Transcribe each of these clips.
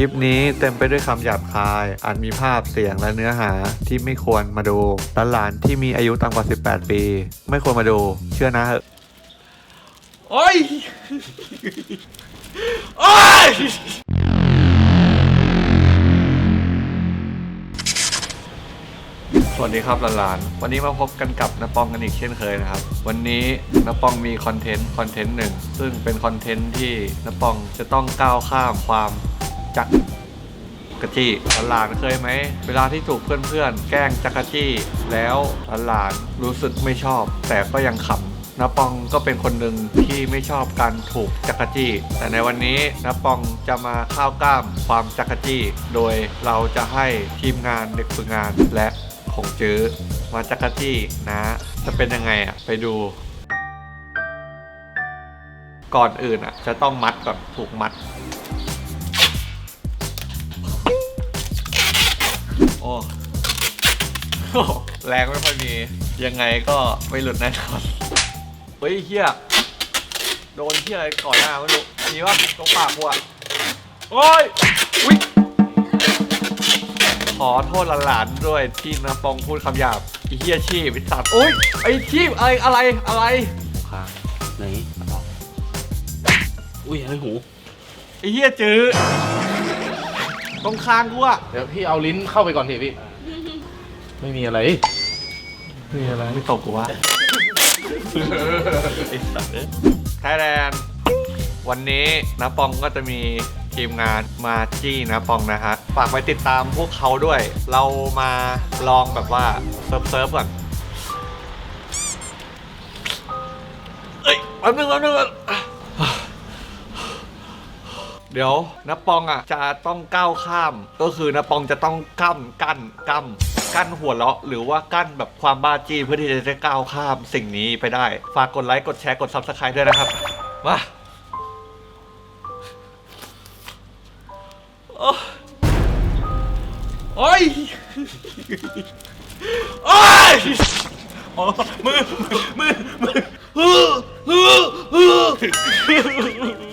ลิปนี้เต็มไปด้วยคำหยาบคาย อาจมีภาพเสียงและเนื้อหาที่ไม่ควรมาดูหลานที่มีอายุต่ำกว่า 18 ปี ไม่ควรมาดู เชื่อนะเหอะโอ้ยโอ้ยสวัสดีครับหลานๆ วันนี้มาพบกันกับนปองกันอีกเช่นเคยนะครับ วันนี้นปองมีคอนเทนต์คอนเทนต์หนึ่ง ซึ่งเป็นคอนเทนต์ที่นปองจะต้องก้าวข้ามความ จักกะจี้หลานเคยไหม เวลาที่ถูกเพื่อนๆ แกล้งจักกะจี้แล้วหลานรู้สึกไม่ชอบ แต่ก็ยังขำนปองก็เป็นคนหนึ่งที่ไม่ชอบการถูกจักกะจี้ แต่ในวันนี้นปองจะมาข้าวกล้ามความจักกะจี้ โดยเราจะให้ทีมงานเด็กฝึกงานและของจื้อมาจักรจี้นะ จะเป็นยังไงอะไปดูก่อนอื่นอะ จะต้องมัดก่อนถูกมัด โอ้โอ้แรงไม่ค่อยมี ยังไงก็ไม่หลุดแน่นอนเฮ้ยเฮียโดนเฮียอะไรก่อนหน้าไม่รู้มีว่าตรงปากกูอะโอ้ยอุ๊ยขอโทษหลานๆด้วยที่นะปองพูดคำหยาบไอ้เฮียชีพไอ้สัตว์โอ้ยไอ้ชีพอะไรอะไรอะไรข้างไหนอุ้ยไอ้หูไอ้เฮียจื้อ ตรงคางกูอะเดี๋ยวพี่เอาลิ้นเข้าไปก่อนทีพี่ ไม่มีอะไรไม่มีอะไรไม่ตกกูวะไอ้สัตว์ไทยแลนด์วันนี้นะปองก็จะมีทีมงานมาจี้นะปองนะฮะ ฝากไปติดตามพวกเขาด้วย เรามาลองแบบว่าเซิร์ฟเซิร์ฟก่อน เอ้ยแป๊บนึงแป๊บนึงแป๊บนึง เดี๋ยวนับปองอะ จะต้องก้าวข้าม ก็คือนับปองจะต้องกั้นกั้นกั้นกั้นหัวเราะ หรือว่ากั้นแบบความบ้าจี้เพื่อที่จะได้ก้าวข้ามสิ่งนี้ไปได้ ฝากกดไลค์กดแชร์กด subscribe ด้วยนะครับมาโอ้ยโอ้ยอ๋อมือมือมือฮือฮือฮือ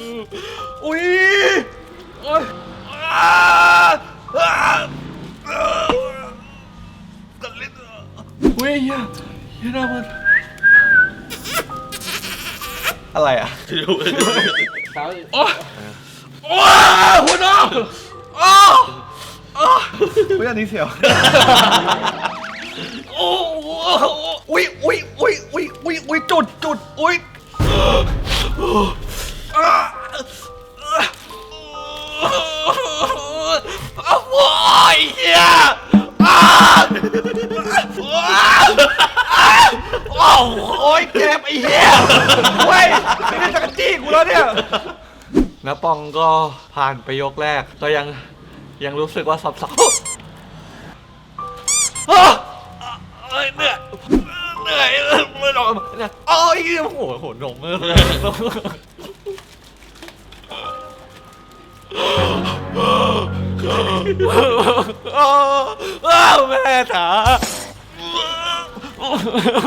อะไรอะเท้าโอ้โอ้หัวหน้าโอ้โอ้อุ้ยอันนี้เสียวโอ้โหอุ้ยอุ้ยอุ้ยอุ้ยอุ้ยอุ้ยจุดจุดอุ้ยอ่าอ่าโอ้ยเฮียอ่าโอ้โอ้ยเจ็บไอ้เหี้ยเว้ยนี่เป็นจักรจี้กูแล้วเนี่ยน้าปองก็ผ่านไปยกแรก ก็ยังยังรู้สึกว่าสับสนอ้าวเอ้ยเหนื่อยเหนื่อยไม่นอนเนี่ยโอ้ยโอ้โหโหนมเลยอ้าวแม่จ๋า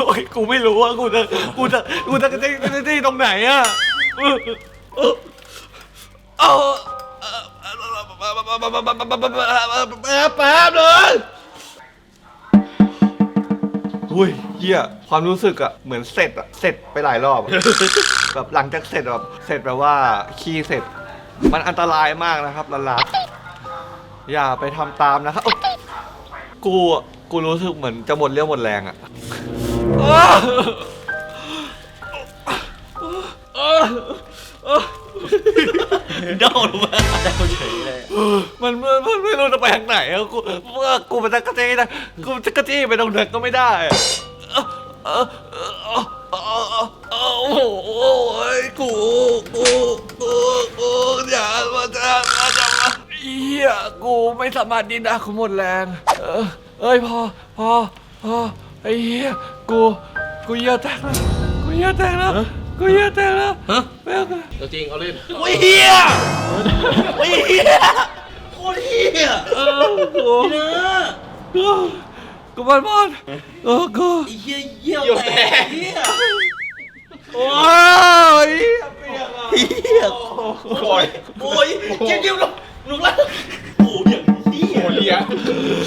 โอ้ยกูไม่รู้ว่ากูจะกูจะกูจะที่ที่ตรงไหนอะเอาแป๊บเลยอุ้ยเหี้ยความรู้สึกอะเหมือนเสร็จอะเสร็จไปหลายรอบ แบบหลังจากเสร็จแบบเสร็จแบบว่าขี้เสร็จ มันอันตรายมากนะครับลานๆอย่าไปทำตามนะครับอ๊ะกูกูรู้สึกเหมือนจะหมดเรี่ยวหมดแรงอะ อ้าวอ้าวเด้าลงมาเด้าเฉยเลย มันมันมันไม่รู้จะไปทางไหนอะกูว่ากูเป็นตะกะเจี้นะกูจะกะเจี้ไปตรงไหนก็ไม่ได้อะเออเออเออเออเออเออโอ้โหกูกูกูกูอย่ามาจะมาจะมาเฮียกูไม่สามารถดิ้นได้กูหมดแรง เออเอ้ยพอพอพอ ไอ้เหี้ยกูกูเหี้ยอะแตกแล้วกูเหี้ยอะแตกแล้วกูเหี้ยอะแตกแล้วฮะไม่เอาเลยตัวจริงเอาเล่นโอ้ยเฮียโอ้ยเฮียโอ้ยเฮียเออกูกูกูมันมันเออกูเยี่ยเยี่ยวแตกเยี่ยโอ้ยเยี่ยโอ้ยโอ้ยเยี่ยเยี่ยลุกลุกแล้ว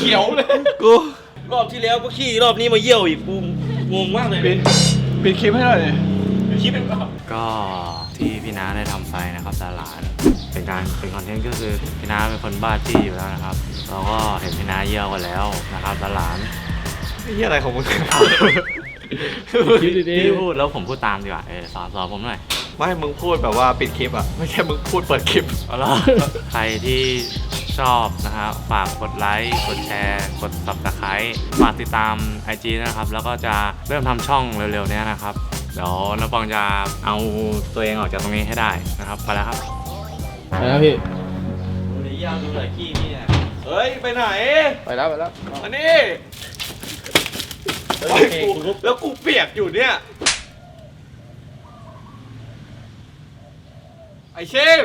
ขียวเลยกู รอบที่แล้วก็ขี้รอบนี้มาเยี่ยวอีกกูงงมากเลยปิดปิดคลิปให้หน่อยดิคลิปเป็นเปล่าก็ที่พี่น้าได้ทำไปนะครับตาหลานเป็นการเป็นคอนเทนต์ก็คือพี่น้าเป็นคนบ้าจี้อยู่แล้วนะครับ เราก็เห็นพี่น้าเยี่ยวกันแล้วนะครับตาหลานไอ้เหี้ยอะไรของมึงคิดดีพี่พูดแล้วผมพูดตามดีกว่าเออสอนสอนผมหน่อยไม่มึงพูดแบบว่าปิดคลิปอะไม่ใช่มึงพูดเปิดคลิปเอาล่ะใครที่ ชอบนะครับฝากกดไลค์กดแชร์กด subscribe ฝากติดตาม IG นะครับ แล้วก็จะเริ่มทำช่องเร็วๆเนี้ยนะครับเดี๋ยวน้องปองจะเอาตัวเองออกจากตรงนี้ให้ได้นะครับไปแล้วครับๆไปแล้วพี่ดูเลยยาวดูเลยขี้นี่นะเฮ้ยไปไหน ไปแล้วไปแล้วมานี่โอ้ยกูแล้วกูเปียกอยู่เนี่ยไอเชฟ